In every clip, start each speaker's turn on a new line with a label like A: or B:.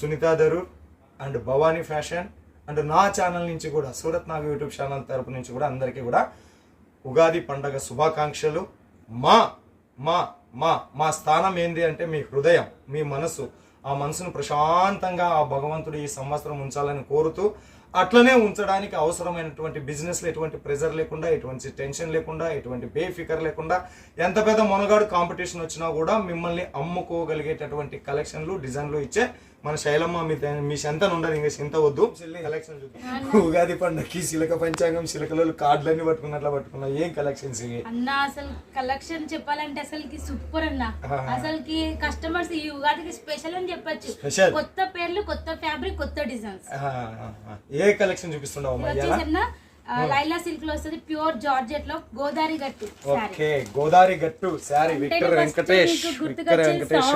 A: Sunitha Dharur and Bhavani fashion and నా channel నుంచి కూడా సూరత్ నాగ్ యూట్యూబ్ ఛానల్ తరపు నుంచి కూడా అందరికీ కూడా ఉగాది పండగ శుభాకాంక్షలు. మా మా మా మా స్థానం ఏంది అంటే మీ హృదయం మీ మనసు. ఆ మనసును ప్రశాంతంగా ఆ భగవంతుడు ఈ సంవత్సరం ఉంచాలని కోరుతూ అట్లనే ఉంచడానికి అవసరమైనటువంటి బిజినెస్లో ఎటువంటి ప్రెజర్ లేకుండా ఎటువంటి టెన్షన్ లేకుండా ఎటువంటి బేఫికర్ లేకుండా ఎంత పెద్ద మొనగాడు కాంపిటీషన్ వచ్చినా కూడా మిమ్మల్ని అమ్ముకోగలిగేటటువంటి కలెక్షన్లు డిజైన్లు ఇచ్చే మన శైలమ్మ మీ మీ సెంతను ఉండదు ఇంకా చింత వద్దు. కలెక్షన్ చూద్దాం ఉగాది పండగకి శిలక పంచాంగం శిలకలు కార్డులన్నీ పట్టుకున్నట్లా పట్టుకున్నా ఏం కలెక్షన్స్ ఇవి?
B: అన్న అసలు కలెక్షన్ చెప్పాలంటే అసలుకి సూపర్ అన్న. అసలుకి కస్టమర్స్ ఈ ఉగాదికి స్పెషల్ అని చెప్పొచ్చు.
A: Special.
B: కొత్త పేర్లు కొత్త ఫ్యాబ్రిక్ కొత్త డిజైన్స్.
A: ఏ కలెక్షన్ చూపిస్తున్నావు
B: లైలా సిల్క్లో వస్తుంది ప్యూర్ జార్జెట్లో గోదావరి గట్టు
A: ఓకే గోదావరి గట్టు శారీ.
B: అంటే
A: Victor Venkatesh Victor Venkatesh.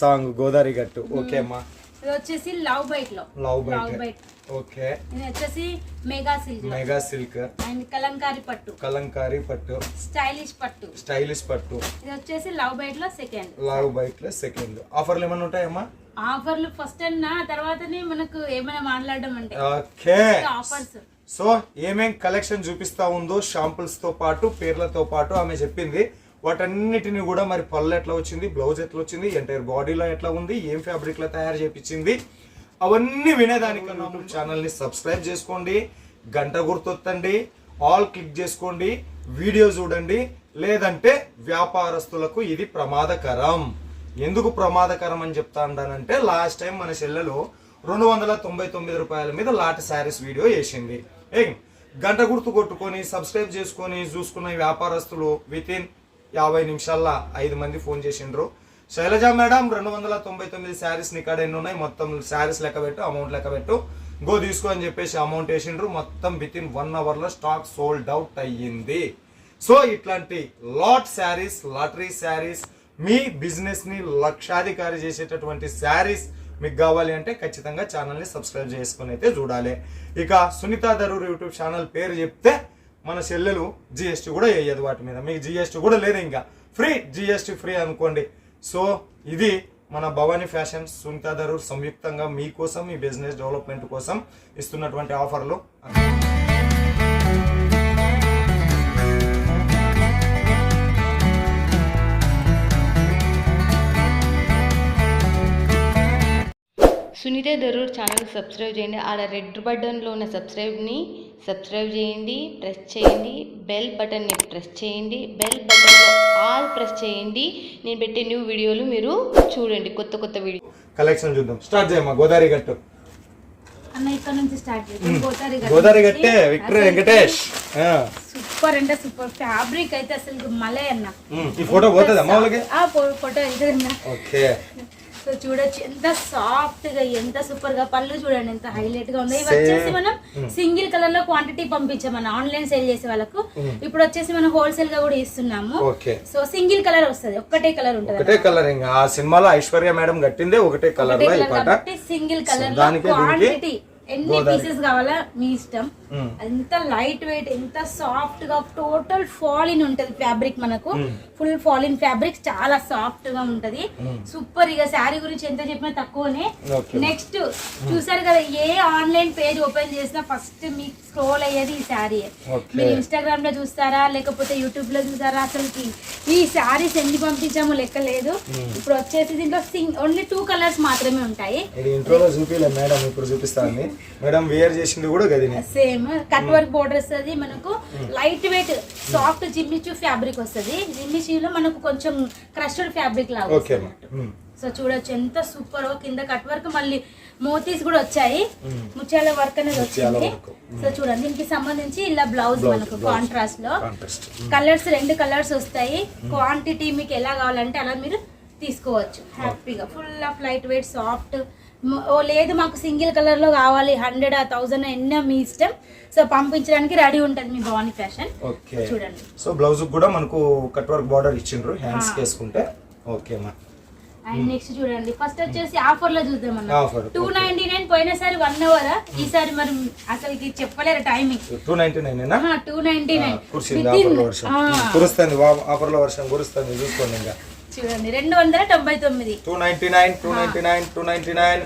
A: Song Godavari గట్టు. ఓకే అమ్మా.
B: ఇది వచ్చేసి love బైట్లో.
A: Love bite.
B: Byte.
A: Okay.
B: ఇది వచ్చేసి mega silk.
A: Mega silk.
B: And kalamkari పట్టు.
A: కలంకారీ పట్టు.
B: స్టైలిష్ పట్టు.
A: స్టైలిష్ పట్టు.
B: ఇది వచ్చేసి లవ్ బైట్లో సెకండ్.
A: లవ్ బైట్లో సెకండ్. ఆఫర్లు ఏమైనా ఉంటాయమ్మా?
B: ఆఫర్లు ఫస్ట్ అన్న తర్వాతనే మనకు ఏమైనా మాట్లాడడం అంటే.
A: ఓకే.
B: ఆఫర్స్.
A: సో ఏమేం కలెక్షన్ చూపిస్తా ఉందో షాంపుల్స్తో పాటు పేర్లతో పాటు ఆమె చెప్పింది. వాటన్నిటిని కూడా మరి పళ్ళు ఎట్లా వచ్చింది బ్లౌజ్ ఎట్లా వచ్చింది ఎంటైర్ బాడీలో ఎట్లా ఉంది ఏం ఫ్యాబ్రిక్లో తయారు చేపించింది అవన్నీ వినేదానికన్నా యూట్యూబ్ ఛానల్ని సబ్స్క్రైబ్ చేసుకోండి గంట గుర్తొత్తండి ఆల్ క్లిక్ చేసుకోండి వీడియో చూడండి లేదంటే వ్యాపారస్తులకు ఇది ప్రమాదకరం. ఎందుకు ప్రమాదకరం అని చెప్తా ఉంటానంటే లాస్ట్ టైం మన చెల్లెలు రెండు వందల తొంభై తొమ్మిది రూపాయల మీద లాట్ శారీస్ వీడియో వేసింది. గంట గుర్తు కొట్టుకొని సబ్స్క్రైబ్ చేసుకొని చూసుకున్న వ్యాపారస్తులు విత్ ఇన్ యాభై నిమిషాల్లో ఐదు మంది ఫోన్ చేసిండ్రు. శైలజ మేడం రెండు వందల తొంభై తొమ్మిది శారీస్ నీకాడ ఎన్ని ఉన్నాయి మొత్తం శారీస్ లెక్క పెట్టు అమౌంట్ లెక్క పెట్టు. గో తీసుకో అని చెప్పేసి అమౌంట్ వేసిండ్రు. మొత్తం విత్ ఇన్ వన్ అవర్లో స్టాక్ సోల్డ్ అవుట్ అయ్యింది. సో ఇట్లాంటి లాట్ శారీస్ లాటరీ శారీస్ మీ బిజినెస్ని లక్షాధికారి చేసేటటువంటి శారీస్ మీకు కావాలి అంటే ఖచ్చితంగా ఛానల్ని సబ్స్క్రైబ్ చేసుకుని అయితే చూడాలి. ఇక సునీత ధరూర్ యూట్యూబ్ ఛానల్ పేరు చెప్తే మన చెల్లెలు జిఎస్టీ కూడా వేయదు వాటి మీద. మీకు జిఎస్టీ కూడా లేదు ఇంకా. ఫ్రీ జిఎస్టీ ఫ్రీ అనుకోండి. సో ఇది మన భవానీ ఫ్యాషన్ సునీత ధరూర్ సంయుక్తంగా మీకోసం మీ బిజినెస్ డెవలప్మెంట్ కోసం ఇస్తున్నటువంటి ఆఫర్లు.
C: సునీత దరూర్ ఛానల్ సబ్స్క్రైబ్ చేయండి. ఆడ రెడ్ బటన్లో ఉన్న సబ్స్క్రైబ్ని సబ్స్క్రైబ్ చేయండి ప్రెస్ చేయండి బెల్ బటన్ని ప్రెస్ చేయండి బెల్ బటన్లో ఆల్ ప్రెస్ చేయండి. నేను పెట్టే న్యూ వీడియోలు మీరు చూడండి కొత్త కొత్త వీడియో.
A: కలెక్షన్ చూద్దాం. స్టార్ట్ చేయమ్మా గోదావరి గట్టు.
B: అన్న ఇక్కడ నుంచి స్టార్ట్ చేద్దాం. గోదావరి
A: గోదావరి గట్టే విక్టర్ వెంకటేష్. ఆ.
B: సూపర్ అంటే సూపర్. ఫ్యాబ్రిక్ అయితే అసలు మలే అన్న.
A: ఈ ఫోటో పోతుంది అమ్మ వాళ్ళకి?
B: ఆ ఫో- ఫోటో వెళ్తుంది అన్న.
A: ఓకే.
B: సో చూడొచ్చు. ఎంత సాఫ్ట్గా ఎంత సూపర్గా. పళ్ళు చూడండి ఎంత హైలైట్గా ఉంది ఇవి. వచ్చేసి మనం సింగిల్ కలర్లో క్వాంటిటీ పంపించాం మన ఆన్లైన్ సేల్ చేసే వాళ్ళకు. ఇప్పుడు వచ్చేసి మనం హోల్సేల్గా కూడా ఇస్తున్నాము. సో సింగిల్ కలర్ వస్తుంది. ఒక్కటే కలర్ ఉంటుంది
A: ఒకటే కలర్ ఇంకా ఆ సినిమాలో ఐశ్వర్య మేడం కట్టిందే ఒకటే కలర్
B: ఒకటే సింగిల్ కలర్ క్వాంటిటీ ఎన్ని. పీసెస్ కావాలా? మీ ఇష్టం. ఎంత లైట్ వెయిట్ ఎంత సాఫ్ట్గా టోటల్ ఫాల్ ఇన్ ఉంటది ఫ్యాబ్రిక్ మనకు. ఫుల్ ఫాల్ ఇన్ ఫ్యాబ్రిక్ చాలా సాఫ్ట్గా ఉంటది. సూపర్ ఇక శారీ గురించి ఎంత చెప్పినా తక్కువనే. నెక్స్ట్ చూసారు కదా ఏ ఆన్లైన్ పేజ్ ఓపెన్ చేసినా ఫస్ట్ మీకు స్క్రోల్ అయ్యేది ఈ శారీ. మీరు ఇన్స్టాగ్రామ్లో చూస్తారా? లేకపోతే యూట్యూబ్లో చూస్తారా? అసలుకి ఈ శారీస్ ఎన్ని పంపించామో లెక్క లేదు. ఇప్పుడు వచ్చేసి దీంట్లో సింగ్ ఓన్లీ టూ కలర్స్ మాత్రమే ఉంటాయి.
A: ఇంట్రోలో చూపిలే మేడం ఇప్పుడు చూపిస్తాను మేడం వేర్ చేసింది కూడా గదిని.
B: సేమ్ కట్ వర్క్ బోర్డర్ వస్తుంది మనకు light weight soft Jimmy Choo fabric వస్తుంది. జిమ్మిచూలో మనకు కొంచెం క్రష్డ్ ఫ్యాబ్రిక్ లాగా. సో చూడొచ్చు ఎంత సూపర్ కింద కట్ వర్క్ మళ్ళీ మోతీస్ కూడా వచ్చాయి. ముత్యాల వర్క్ అనేది వచ్చింది. సో చూడండి దీనికి సంబంధించి ఇలా బ్లౌజ్ మనకు.
A: కాంట్రాస్ట్లో.
B: కలర్స్ రెండు కలర్స్ వస్తాయి. క్వాంటిటీ మీకు ఎలా కావాలంటే అలా మీరు తీసుకోవచ్చు. హ్యాపీగా full of light weight soft ఓ లేదు మాకు సింగిల్ కలర్లో కావాలి. హండ్రెడ్ ఆ థౌసండ్ ఎన్నో మీ ఇష్టం. సో పంపించడానికి రెడీ ఉంటుంది మీ భవానీ ఫ్యాషన్ చూడండి.
A: సో బ్లౌజ్ కూడా మనకు కట్ వర్క్ బార్డర్ ఇచ్చిండ్రు. హ్యాండ్స్ వేసుకుంటే. ఓకే అమ్మా.
B: అండ్ నెక్స్ట్ చూడండి. ఫస్ట్ వచ్చేసి ఆఫర్లో చూద్దాం అన్న. టూ. నైన్టీ నైన్ పోయినసారి వన్ అవర్ ఈసారి మరి అసలుకి చెప్పలేరు timing
A: two ninety nine
B: two ninety nine
A: కురుస్తుంది ఆఫర్ల వర్షం కురుస్తుంది చూసుకోండి ఇంకా.
B: చూడండి రెండు వందల తొంభై తొమ్మిది.
A: Two ninety nine two ninety nine two ninety nine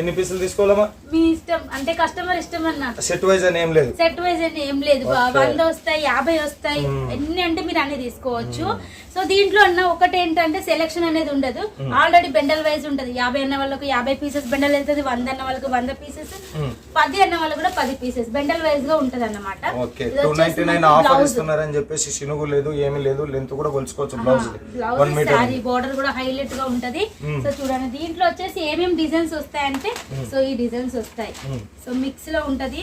A: ఎన్ని పీసులు తీసుకోవాలమ్మా?
B: మీ ఇష్టం అంటే కస్టమర్ ఇష్టం అన్న.
A: సెట్ వైజ్ అని ఏం లేదు.
B: సెట్ వైజ్ అని ఏం లేదు. వంద వస్తాయి యాభై వస్తాయి ఎన్ని అంటే మీరు అన్ని తీసుకోవచ్చు. సో దీంట్లో అన్న ఒకటి ఏంటంటే సెలెక్షన్ అనేది ఉండదు. ఆల్రెడీ బెండల్ వైజ్ ఉంటది. యాభై అన్న వాళ్ళకి యాభై పీసెస్ బెండల్ వెళ్తుంది వంద అన్న వాళ్ళకి వంద పీసెస్. పది అన్న వాళ్ళకి కూడా పది పీసెస్ బెండల్ వైజ్గా ఉంటది అన్నమాట
A: okay two ninety nine offer ఇస్తున్నారని చెప్పేసి శినుగు లేదు ఏమీ లేదు లెంత్ కూడా కొలుచుకోవచ్చు బ్లౌజ్
B: బ్లౌజ్ బోర్డర్ కూడా హైలైట్గా ఉంటది. సో చూడండి దీంట్లో వచ్చేసి ఏమేం డిజైన్స్ వస్తాయంటే సో ఈ డిజైన్స్ వస్తాయి. సో మిక్స్లో ఉంటది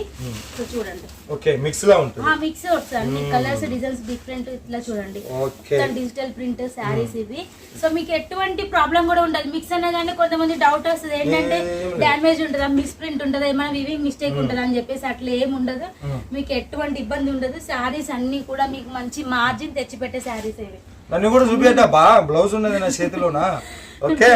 B: సో చూడండి.
A: ఓకే మిక్స్ లా ఉంటుంది.
B: ఆ మిక్స్ వస్తుంది. కలర్స్ డిజైన్స్ డిఫరెంట్ ఇట్లా చూడండి.
A: ఓకే.
B: డిజిటల్ ప్రింట్ శారీస్ ఇవి. సో మీకు ఎటువంటి ప్రాబ్లం కూడా ఉండదు. మిక్స్ అనగానే కొంతమంది డౌట్ వస్తుంది. ఏంటంటే
A: ఏం
B: డ్యామేజ్ ఉంటుందా? మిస్ ప్రింట్ ఉంటుందా? ఏమైనా వివింగ్ మిస్టేక్ ఉంటుందా? అని చెప్పేసి అట్లా ఏం ఉండదు. మీకు ఎటువంటి ఇబ్బంది ఉండదు. శారీస్ అన్ని కూడా మీకు మంచి మార్జిన్ తెచ్చి పెట్టే శారీస్ ఇవి.
A: నన్ను కూడా చూపియట బా? బ్లౌజ్ ఉన్నది నా చేతిలోనా? ఓకే.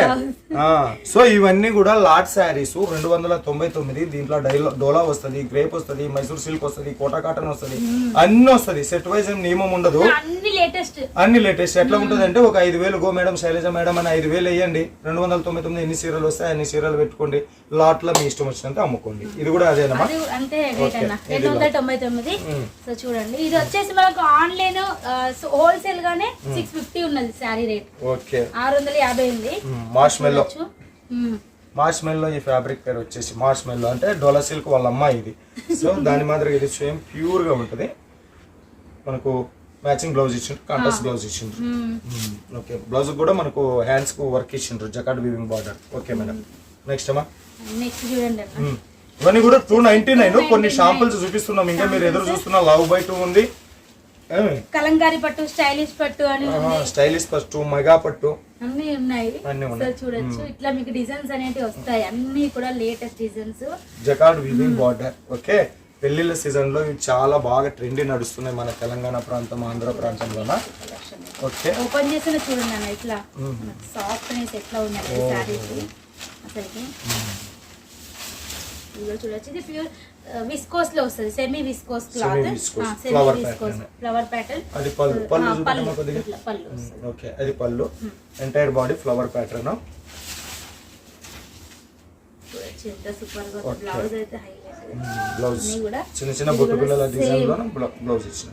A: సో ఇవన్నీ కూడా లాట్ శారీస్ రెండు వందల తొంభై తొమ్మిది దీంట్లో డైలో డోలా వస్తుంది గ్రేప్ వస్తుంది మైసూర్ సిల్క్ వస్తుంది కోటా కాటన్ వస్తుంది అన్ని వస్తుంది. సెట్ వైజ్ ఏం నియమం ఉండదు.
B: అన్ని లేటెస్ట్
A: అన్ని లేటెస్ట్ ఎట్లా ఉంటుంది అంటే ఒక ఐదు వేలు గో మేడం శైలజ మేడం అని ఐదు వేలు వేయండి. రెండు వందల తొంభై తొమ్మిది ఎన్ని సీరియల్ వస్తాయి అన్ని సీరియల్ పెట్టుకోండి. లాట్లో మీ ఇష్టం వచ్చినంత అమ్ముకోండి. ఇది కూడా అదేనమ్మా
B: అది అంతే రేట్ అన్న. రెండు వందల తొంభై తొమ్మిది. సో చూడండి. ఇది వచ్చేసి మనకు ఆన్లైన్ హోల్సేల్ గానే సిక్స్ ఫిఫ్టీ ఉన్నది శారీ రేట్
A: ఓకే
B: ఆరు వందల యాభై ఉంది.
A: మాష్ మెల్లో. మార్చ్ మెల్లో ఈ ఫ్యాబ్రిక్ పేరు వచ్చేసి మార్చ్ మెల్లో అంటే డోలా సిల్క్ వాళ్ళ అమ్మాయి ఇది. సో దాని మాదిరిగా ఇది సేమ్ ప్యూర్గా ఉంటుంది. మనకు మ్యాచింగ్ బ్లౌజ్ ఇచ్చిండ్రు కాంట్రాస్ట్ బ్లౌజ్ ఇచ్చిండ్రు. ఓకే బ్లౌజ్ కూడా మనకు హ్యాండ్స్కు వర్క్ ఇచ్చిండ్రు jacquard weaving border okay madam. Next అమ్మా.
B: నెక్స్ట్ చూడండి.
A: ఇవన్నీ కూడా టూ నైన్టీ నైన్ కొన్ని షాంపుల్స్ చూపిస్తున్నాం ఇంకా మీరు ఎదురు చూస్తున్న లవ్ బై టూ ఉంది.
B: కలంకారీ పట్టు స్టైలిష్ పట్టు అని
A: స్టైలిష్ ఫస్ట్ మెగా పట్టు.
B: అన్ని ఉన్నాయి. చూడొచ్చు. ఇట్లా మీకు డిజైన్స్ అనేవి వస్తాయి. అన్ని కూడా latest designs
A: jacquard weaving border okay. పెళ్ళిళ్ళ సీజన్లో ఇవి చాలా బాగా ట్రెండీ నడుస్తున్నాయి మన తెలంగాణ ప్రాంతం ఆంధ్ర ప్రాంతంలోన ఓకే.
B: ఓపెన్ చేసిన చూడండి ఇట్లా సాఫ్ట్నెస్ ఎట్లా శారీస్ అసలుకి? చూడొచ్చు. ఇది ప్యూర్ విస్కోస్లో వస్తుంది. Semi viscose cloth semi viscose. Flower pattern
A: అది పళ్ళు. పళ్ళు
B: పళ్ళు.
A: ఓకే. అది పళ్ళు. ఎంటైర్ బాడీ ఫ్లవర్ ప్యాటర్న్
B: ఎంత సూపర్గా
A: Okay.
B: బ్లౌజ్ అయితే హైలైట్.
A: బ్లౌజ్.
B: అన్నీ కూడా
A: చిన్న చిన్న బొట్టు పిల్లల డిజైన్లో బ్లౌజ్ ఇచ్చిన.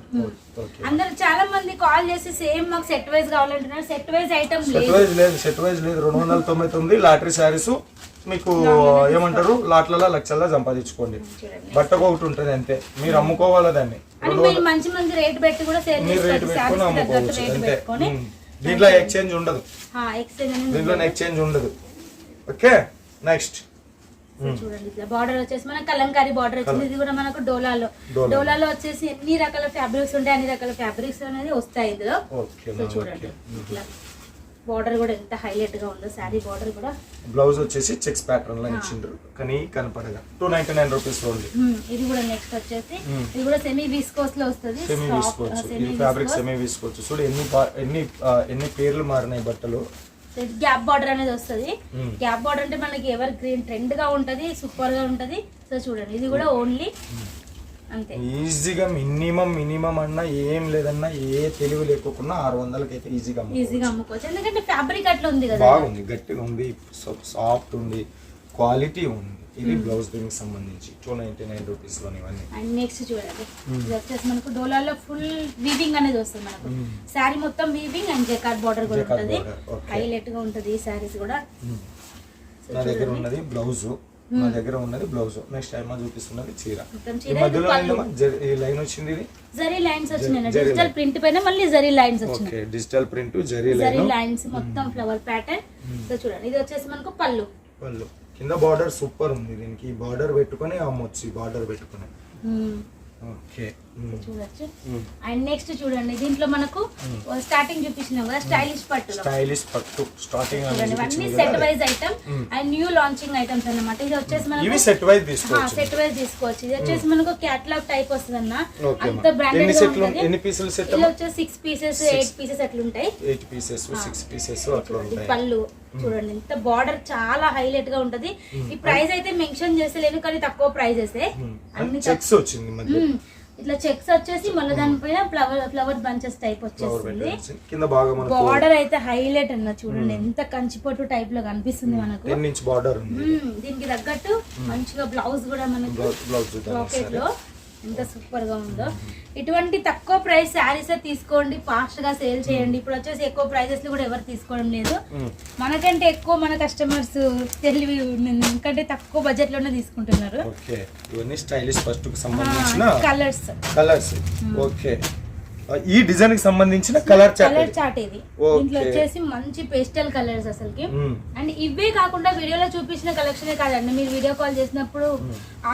A: ఓకే.
B: అందరు చాలా మంది కాల్ చేసి సేమ్ మాకు సెట్ వైజ్ కావాలంటున్నారు. సెట్ వైజ్ ఐటమ్
A: సెట్
B: లేదు.
A: వైజ్ లేదు సెట్ వైజ్ లేదు. రెండు వందల తొంభై తొమ్మిది లాటరీ శారీస్. మీకు ఏమంటారు? లాట్లలో లక్షల్లో సంపాదించుకోండి. బట్టకు ఒకటి ఉంటుంది అంతే. మీరు అమ్ముకోవాలి దాన్ని?
B: మంచి మంచి రేట్ పెట్టి కూడా
A: మీరు రేట్ పెట్టుకొని అమ్ముకోవచ్చు. అంతే. దీంట్లో ఎక్స్చేంజ్ ఉండదు. దీంట్లో ఎక్స్చేంజ్ ఉండదు. ఓకే? నెక్స్ట్
B: చూడండి ఇట్లా బార్డర్ వచ్చేసి మనకు కలంకారీ బార్డర్ వచ్చింది. ఇది కూడా మనకు డోలాలో.
A: డోలా.
B: డోలాలో వచ్చేసి ఎన్ని రకాల ఫ్యాబ్రిక్స్ ఉంటాయి అన్ని రకాల ఫ్యాబ్రిక్స్ అనేది వస్తాయి ఇందులో. చూడండి. ఇట్లా బార్డర్ కూడా ఎంత హైలైట్గా ఉందో శారీ బార్డర్ కూడా.
A: బ్లౌజ్ వచ్చేసి చెక్స్ ప్యాటర్న్లో ఇచ్చిండ్రు. కానీ కనపడగా. Two ninety nine rupees only
B: మ్మ్. ఇది కూడా నెక్స్ట్ వచ్చేసి ఇది కూడా సెమీ విస్కోస్లో వస్తుంది. సెమీ
A: ఈ ఫ్యాబ్రిక్ సెమీ తీసుకోవచ్చు చూడు ఎన్ని ఎన్ని ఎన్ని పేర్లు మారినాయి బట్టలు.
B: గ్యాప్ బార్డర్ అనేది వస్తుంది. గ్యాప్ బార్డర్ అంటే మనకి ఎవర్ గ్రీన్ ట్రెండ్గా ఉంటది సూపర్గా ఉంటది. సో చూడండి ఇది కూడా ఓన్లీ అంతే.
A: ఈజీగా మినిమం మినిమం అన్నా ఏం లేదన్నా ఏ తెలివి లేకోకుండా ఆరు వందలకి అయితే ఈజీగా.
B: ఈజీగా అమ్ముకోవచ్చు. ఎందుకంటే ఫ్యాబ్రిక్ అట్లా ఉంది కదా.
A: బాగుంది గట్టిగా ఉంది సాఫ్ట్ ఉంది క్వాలిటీ ఉంది. ఇది బ్లౌజ్ దీనికి సంబంధించి టూ నైన్టీ నైన్ రూపీస్లోని ఇవన్నీ.
B: అండ్ నెక్స్ట్ చూడండి. ఇది వచ్చేసి మనకు డోలాలో ఫుల్ వీవింగ్ అనేది వస్తుంది మనకు. శారీ మొత్తం వీవింగ్ అండ్ జెకార్డ్ బార్డర్ కూడా ఉంటుంది. హైలైట్గా ఉంటుంది ఈ శారీస్ కూడా.
A: నా దగ్గర ఉన్నది బ్లౌజ్. నా దగ్గర ఉన్నది బ్లౌజ్. నెక్స్ట్ టైం చూపిస్తున్నది చీర. ఈ మధ్యలో లైన్ వచ్చింది ఇది?
B: జరీ లైన్స్ వచ్చినాయి. డిజిటల్ ప్రింట్ పైన మళ్ళీ జరీ లైన్స్ వచ్చినాయి.
A: Okay digital print zari
B: zari
A: line.
B: Lines మొత్తం ఫ్లవర్ ప్యాటర్న్ సో చూడండి. ఇది వచ్చేసి మనకు పళ్ళు.
A: పళ్ళు. కింద బార్డర్ సూపర్ ఉంది దీనికి. బార్డర్ పెట్టుకొని అమ్మొచ్చు బార్డర్ పెట్టుకొని. ఓకే.
B: చూడొచ్చు అండ్ నెక్స్ట్ చూడండి దీంట్లో మనకు స్టార్టింగ్ చూపించినాం కదా స్టైలిష్ పట్టులో.
A: స్టైలిష్ పట్టు స్టార్టింగ్
B: ఇవన్నీ set wise item and new launching items అన్నమాట. ఇది వచ్చేసి మనకు
A: సెట్ వైజ్ తీసుకోవచ్చు.
B: సెట్ వైజ్ తీసుకోవచ్చు. ఇది వచ్చేసి మనకు క్యాటలాగ్ టైప్ వస్తుంది అన్న అంత బ్రాండెడ్
A: ఎన్ని పీసులు సెట్
B: ఇది వచ్చేసి సిక్స్ పీసెస్ ఎయిట్ పీసెస్ అట్లుంటాయి
A: ఎయిట్ పీసెస్ సిక్స్ పీసెస్ అట్లా ఉంటాయి.
B: పళ్ళు. చూడండి ఇంత బార్డర్ చాలా హైలైట్గా ఉంటది. ఈ ప్రైస్ అయితే మెన్షన్ చేస్తలేను కానీ తక్కువ ప్రైజెస్ అన్ని
A: చెక్స్ వచ్చింది
B: ఇట్లా చెక్స్ వచ్చేసి మళ్ళీ దానిపైన ఫ్లవర్ ఫ్లవర్ బంచెస్ టైప్
A: పెట్టేసి. కింద బాగా
B: బార్డర్ అయితే హైలైట్ అన్న చూడండి ఎంత కంచిపట్టు టైప్లో కనిపిస్తుంది మనకు.
A: బార్డర్.
B: దీనికి తగ్గట్టు మంచిగా బ్లౌజ్ కూడా మనకు బ్లౌజ్లో ఎంత సూపర్గా ఉందో. ఇటువంటి తక్కువ ప్రైస్ శారీస్ తీసుకోండి ఫాస్ట్గా సేల్ చేయండి. ఇప్పుడు వచ్చేసి ఎక్కువ ప్రైజెస్ కూడా ఎవరు తీసుకోవడం లేదు. మనకంటే ఎక్కువ మన కస్టమర్స్ తెలివి. ఎందుకంటే తక్కువ బడ్జెట్లోనే తీసుకుంటున్నారు.
A: ఓకే. ఇవన్నీ స్టైలిష్ ఫస్ట్కు సంబంధించిన
B: కలర్స్
A: కలర్స్ ఓకే. ఈ డిజైన్కి సంబంధించిన కలర్ చార్ట్
B: కలర్ చాట్ ఇది. దీంట్లో వచ్చేసి మంచి పేస్టల్ కలర్స్ అసలుకి. అండ్ ఇవే కాకుండా వీడియోలో చూపించిన కలెక్షనే కాదండి. మీరు వీడియో కాల్ చేసినప్పుడు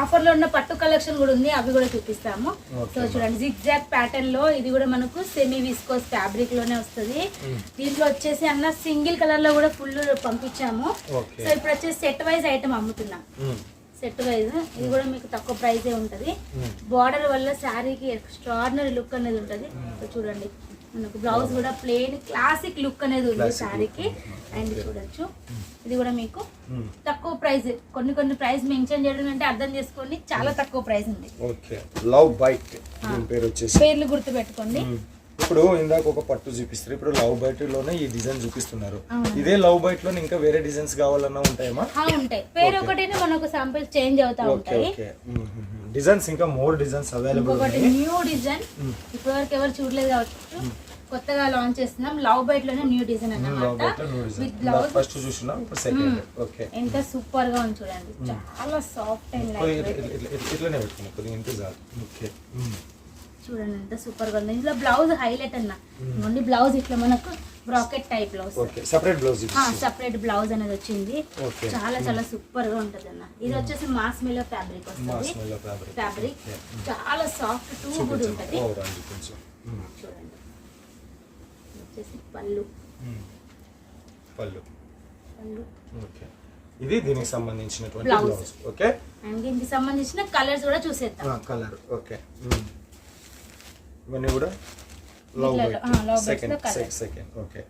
B: ఆఫర్లో ఉన్న పట్టు కలెక్షన్ కూడా ఉంది. అవి కూడా చూపిస్తాము. సో చూడండి జిగ్ జాక్ ప్యాటర్న్లో ఇది కూడా మనకు సెమీ విస్కోస్ ఫ్యాబ్రిక్లోనే వస్తుంది. దీంట్లో వచ్చేసి అన్న సింగిల్ కలర్లో కూడా ఫుల్ పంపించాము. సో ఇప్పుడు వచ్చేసి సెట్ వైజ్ ఐటమ్ అమ్ముతున్నాం.
A: మ్మ్.
B: సెట్ వైజ్ ఇది కూడా మీకు తక్కువ ప్రైజే ఉంటది. బార్డర్ వల్ల శారీకి ఎక్స్ట్రాడినరీ లుక్ అనేది ఉంటది. సో చూడండి. మనకు బ్లౌజ్ కూడా ప్లెయిన్ క్లాసిక్ లుక్ అనేది ఉంది శారీకి. అండ్ చూడొచ్చు. ఇది కూడా మీకు
A: మ్మ్.
B: తక్కువ ప్రైస్ కొన్ని కొన్ని ప్రైస్ మెన్షన్ చేయడం అంటే అర్థం చేసుకోండి. చాలా తక్కువ ప్రైస్ ఉంది.
A: లవ్
B: పేర్లు గుర్తు పెట్టుకోండి.
A: ఇప్పుడు ఇందాక ఒక పట్టు చూపిస్తారు. ఇప్పుడు లవ్ బైట్లోనే ఈ డిజైన్ చూపిస్తున్నారు. ఇదే లవ్ బైట్లో ఇంకా వేరే డిజైన్స్ కావాలన్నా ఉంటాయమ్మా?
B: ఆ, ఉంటాయి. పేరు ఒకటినే మనకు శాంపిల్స్ చేంజ్ అవుతా ఉంటాయి.
A: డిజైన్స్ ఇంకా more designs available
B: new design ఇప్పటివరకు ఎవరు చూడలేదు కాబట్టి కొత్తగా లాంచ్ చేస్తున్నాం. లవ్ బైట్లోనే న్యూ డిజైన్ అన్నమాట. విత్ బ్లౌజ్
A: ఫస్ట్ చూసిన ఇప్పుడు సెకండ్ ఓకే.
B: ఎంత సూపర్గా ఉంది చూడండి. చాలా సాఫ్ట్ అండ్ లైట్
A: ఇట్లనే పెట్టుకున్నాం కొద్దిగా ఇంత ఓకే.
B: చూడండి ఎంత సూపర్గా ఉంది. ఇందులో బ్లౌజ్ హైలైట్ అన్న. ఓన్లీ బ్లౌజ్ ఇట్లా మనకు bracket type blouse
A: okay separate blouse
B: separate blouse అనేది వచ్చింది.
A: ఓకే
B: చాలా చాలా సూపర్గా ఉంటది అన్న ఇది వచ్చేసి మాస్ మిలో ఫ్యాబ్రిక్ వస్తుంది.
A: మెల్లో ఫ్యాబ్రిక్
B: ఫ్యాబ్రిక్ చాలా సాఫ్ట్ టూ కూడా ఉంటది. చూడండి. వచ్చేసి పళ్ళు.
A: పళ్ళు.
B: పళ్ళు.
A: ఓకే ఇది దీనికి సంబంధించినటువంటి. బ్లౌజ్ ఓకే
B: అండ్ దీనికి సంబంధించిన కలర్స్ కూడా చూసేద్దాం.
A: కలర్ ఓకే ఇవన్నీ కూడా లవ్ సెకండ్. సెకండ్ ఓకే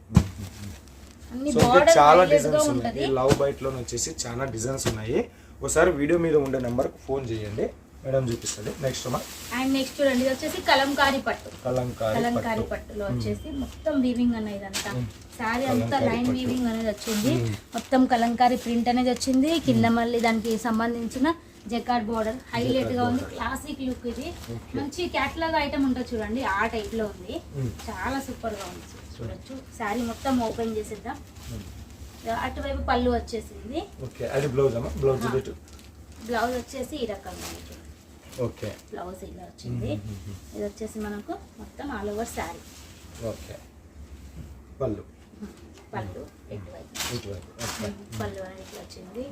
B: అన్ని
A: సో చాలా డిజైన్స్ ఉన్నాయి. లవ్ బైట్లో వచ్చేసి చాలా డిజైన్స్ ఉన్నాయి. ఒకసారి వీడియో మీద ఉండే నెంబర్ ఫోన్ చేయండి. మేడం చూపిస్తుంది. నెక్స్ట్ మా
B: అండ్ నెక్స్ట్ చూడండి. ఇది వచ్చేసి కలంకారీ పట్టు.
A: కలంకారీ
B: కలంకారీ
A: పట్టు.
B: పట్టులో వచ్చేసి మొత్తం వీవింగ్ అనేది ఇదంతా శారీ అంతా
A: కలంకారీ
B: లైన్. వీవింగ్ అనేది వచ్చింది. మొత్తం కలంకారీ ప్రింట్ అనేది వచ్చింది. కింద మళ్ళీ దానికి సంబంధించిన జకార్డ్ బోర్డర్. హైలైట్గా ఉంది. క్లాసిక్ లుక్ ఇది. మంచి క్యాటలాగ్ ఐటమ్ ఉంటుంది చూడండి. ఆ టైప్లో ఉంది. చాలా సూపర్గా ఉంది. చూడొచ్చు. శారీ మొత్తం ఓపెన్ చేసేద్దాం. అటువైపు పళ్ళు వచ్చేసింది.
A: బ్లౌజ్ బ్లౌజ్
B: వచ్చేసి ఈ రకంగా
A: ఓకే.
B: బ్లౌజ్ ఇలా వచ్చింది. ఇది వచ్చేసి మనకు మొత్తం ఆల్ ఓవర్ శారీ.
A: ఓకే. పళ్ళు.
B: పళ్ళు ఎటువైపు
A: ఇటువైపు ఓకే.
B: పళ్ళు ఇట్లా వచ్చింది.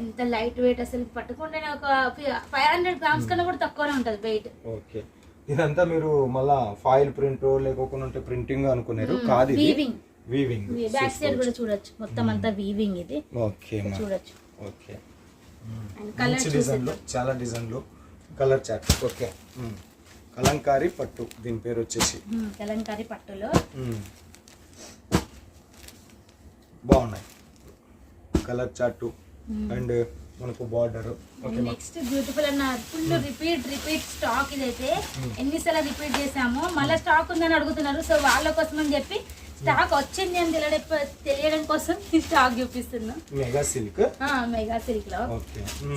B: ఎంత లైట్ వెయిట్ అసలు పట్టుకుంటేనే ఒక ఫైవ్ హండ్రెడ్ గ్రామ్స్ కన్నా కూడా తక్కువనే ఉంటుంది వెయిట్
A: ఓకే. ఇదంతా మీరు మళ్ళా ఫాయిల్ ప్రింట్ లేకోకుండా ప్రింటింగ్ అనుకున్నారు కాదు ఇది?
B: వీవింగ్
A: వీవింగ్
B: బ్యాక్ సైడ్ కూడా చూడొచ్చు. మొత్తం అంతా వీవింగ్ ఇది.
A: ఓకే
B: చూడొచ్చు.
A: ఓకే.
B: కలర్
A: మంచి డిజైన్లు చాలా డిజైన్లు కలర్ చాట్ ఓకే. కలంకారీ పట్టు. దీని పేరు వచ్చేసి.
B: కలంకారీ పట్టులో.
A: బాగున్నాయి. కలర్ చార్టు అండ్ మనకు బార్డర్.
B: నెక్స్ట్ బ్యూటిఫుల్ అన్న ఫుల్ రిపీట్ రిపీట్ స్టాక్ ఇదైతే. ఎన్నిసార్లు రిపీట్ చేసాము మళ్ళీ స్టాక్ ఉందని అడుగుతున్నారు. సో వాళ్ళ కోసం అని చెప్పి స్టాక్ వచ్చింది అని తెలియడం తెలియడం కోసం ఈ స్టాక్ చూపిస్తున్నా.
A: Mega silk?
B: మెగా
A: సిల్క్లో.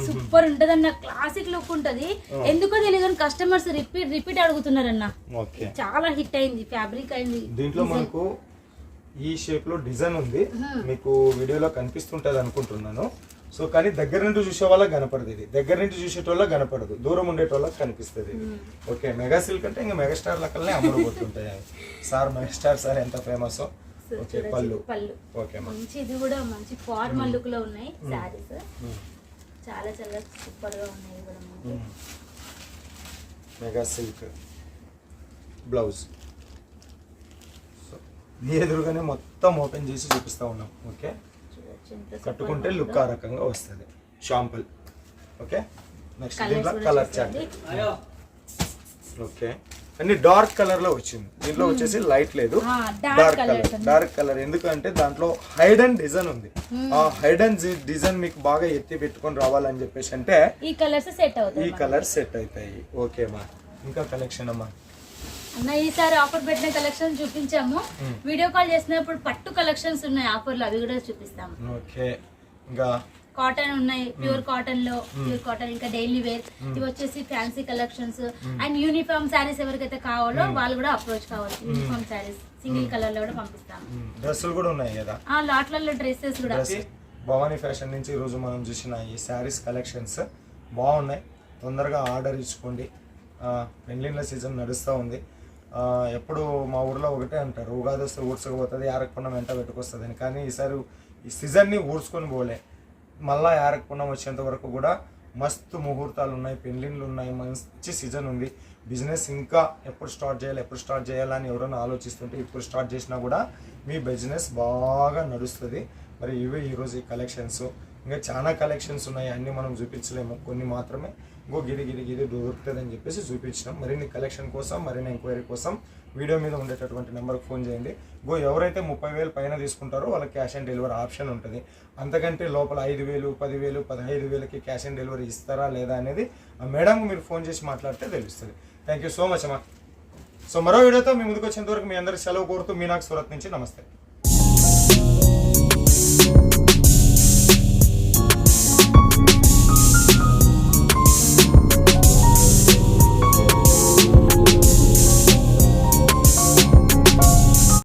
B: సూపర్ ఉంటది అన్న క్లాసిక్ లుక్ ఉంటది. ఎందుకో తెలియదు కస్టమర్స్ రిపీట్ రిపీట్ అడుగుతున్నారన్న.
A: ఓకే.
B: చాలా హిట్ అయింది ఫ్యాబ్రిక్ అయింది.
A: దీంట్లో మనకు ఈ షేప్లో డిజైన్ ఉంది. మీకు వీడియోలో కనిపిస్తుంటది అనుకుంటున్నాను. సో కానీ దగ్గర నుండి చూసే వాళ్ళకి కనపడదు ఇది. దగ్గర నుండి చూసేటోళ్ళకి కనపడదు. దూరం ఉండేటోళ్ళకి కనిపిస్తుంది ఇది. ఓకే మెగా సిల్క్ అంటే ఇంకా మెగాస్టార్ లెక్కలనే అమ్ముడుపోతుంటాయి అవి సార్ మెగాస్టార్ సార్ ఎంత ఫేమస్? ఓకే పళ్ళు. ఓకే
B: మంచి ఇది కూడా మంచి ఫార్మల్ లుక్లో ఉన్నాయి శారీస్ చాలా చాలా సూపర్గా ఉన్నాయి కూడా
A: మెగా సిల్క్ బ్లౌజ్. ఈ ఎదురుగానే మొత్తం ఓపెన్ చేసి చూపిస్తా ఉన్నాం ఓకే? కట్టుకుంటే లుక్. ఆ రకంగా వస్తుంది. Sample okay? నెక్స్ట్ దీంట్లో కలర్ చార్ట్
B: చూసేయండి.
A: ఓకే. అన్ని డార్క్ కలర్లో వచ్చింది. దీంట్లో వచ్చేసి లైట్ లేదు. Dark colour. డార్క్ కలర్ ఎందుకంటే దాంట్లో హైడ్ అండ్ డిజైన్ ఉంది. ఆ హైడ్ అండ్ డిజైన్ మీకు బాగా ఎత్తి పెట్టుకొని రావాలని చెప్పేసి అంటే
B: ఈ కలర్స్ సెట్
A: ఈ
B: అవుతాయి
A: కలర్ సెట్ అవుతాయి. ఓకే మా ఇంకా కలెక్షన్ అమ్మా.
B: అన్న ఈసారి ఆఫర్ పెట్టిన కలెక్షన్ చూపించాము. వీడియో కాల్ చేసినప్పుడు పట్టు కలెక్షన్స్ ఉన్నాయి ఆఫర్లు అవి కూడా చూపిస్తాము.
A: ఓకే. ఇంకా?
B: కాటన్ ఉన్నాయి ప్యూర్ కాటన్లో ప్యూర్ కాటన్ ఇంకా డైలీ వేర్ ఇవి వచ్చేసి fancy collections and uniform saris ఎవరికైతే కావాలో వాళ్ళు కూడా అప్రోచ్ కావచ్చు. యూనిఫామ్ శారీస్ సింగిల్ కలర్లో కూడా పంపిస్తాము.
A: డ్రెస్సులు కూడా ఉన్నాయి కదా?
B: ఆ లాట్లలో డ్రెస్సెస్ కూడా.
A: భవానీ ఫ్యాషన్ నుంచి ఈరోజు మనం చూసిన ఈ శారీస్ కలెక్షన్స్ బాగున్నాయి. తొందరగా ఆర్డర్ ఇచ్చుకోండి. పెళ్ళిళ్ళ సీజన్ నడుస్తూ ఉంది. ఎప్పుడు మా ఊర్లో ఒకటే అంటారు ఉగాది వస్తే ఊడ్చకపోతుంది యారకున్నం వెంట పెట్టుకొస్తుంది అని. కానీ ఈసారి ఈ సీజన్ని ఊడ్చుకొని పోలే. మళ్ళా యారకున్నం వచ్చేంత వరకు కూడా మస్తు ముహూర్తాలు ఉన్నాయి పెళ్ళిళ్ళు ఉన్నాయి మంచి సీజన్ ఉంది. బిజినెస్ ఇంకా ఎప్పుడు స్టార్ట్ చేయాలి ఎప్పుడు స్టార్ట్ చేయాలని ఎవరైనా ఆలోచిస్తుంటే ఇప్పుడు స్టార్ట్ చేసినా కూడా మీ బిజినెస్ బాగా నడుస్తుంది. మరి ఇవే ఈరోజు ఈ కలెక్షన్స్. ఇంకా చాలా కలెక్షన్స్ ఉన్నాయి. అన్నీ మనం చూపించలేము. కొన్ని మాత్రమే. ఇంకో గిరి గిరి గిరి దొరుకుతుంది అని చెప్పేసి చూపించినాం. మరిన్ని కలెక్షన్ కోసం మరిన్ని ఎంక్వైరీ కోసం వీడియో మీద ఉండేటటువంటి నెంబర్కి ఫోన్ చేయండి. గో ఎవరైతే ముప్పై వేలు పైన తీసుకుంటారో వాళ్ళకి క్యాష్ ఆన్ డెలివరీ ఆప్షన్ ఉంటుంది. అంతకంటే లోపల ఐదు వేలు పదివేలు పదహైదు వేలకి క్యాష్ ఆన్ డెలివరీ ఇస్తారా లేదా అనేది ఆ మేడంకి మీరు ఫోన్ చేసి మాట్లాడితే తెలుస్తుంది. థ్యాంక్ యూ సో మచ్ అమ్మా. సో మరో వీడియోతో మీ ముందుకు వచ్చేంత వరకు మీ అందరికి సెలవు కోరుతూ మీనాక్ సూరత్ నుంచి నమస్తే.